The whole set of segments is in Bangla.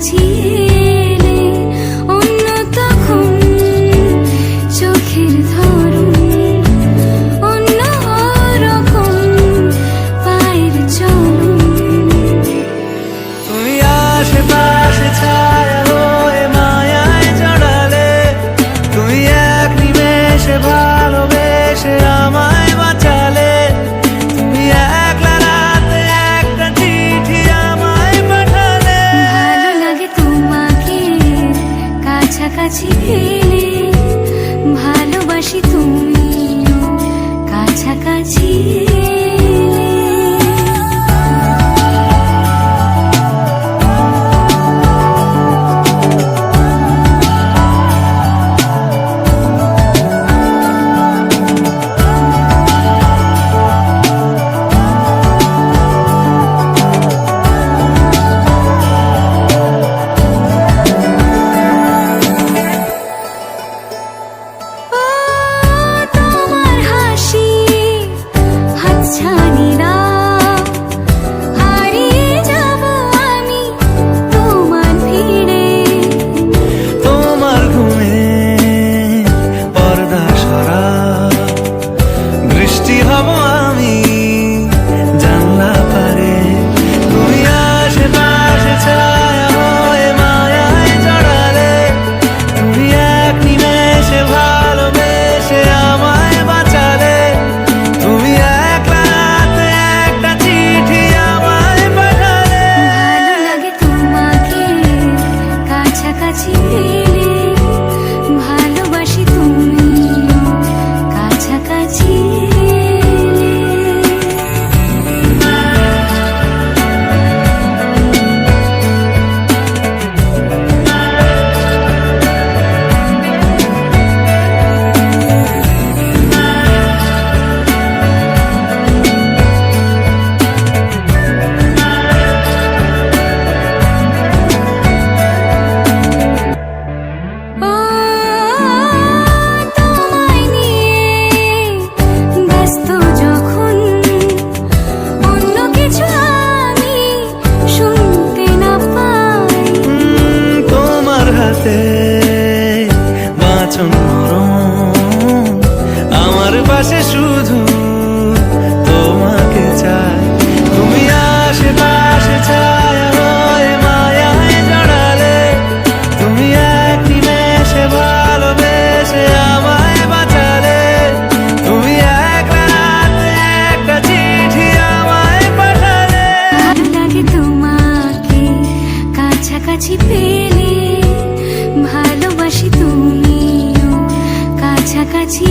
কাছে শুধু তোমাকে চাই। তুমি আশেপাশে ছায়া হয়ে মায়ায় জড়ালে। তুমি একদিন এসে ভালোবেসে আমায় বাঁচালে। তুমি এক রাতে একটা চিঠি আমায় পাঠালে। লাগে তোমাকে, কাছাকাছি পেলে। ভালোবাসি তুমি কাছাকাছি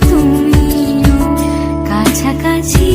তুমিও কাছাকাছি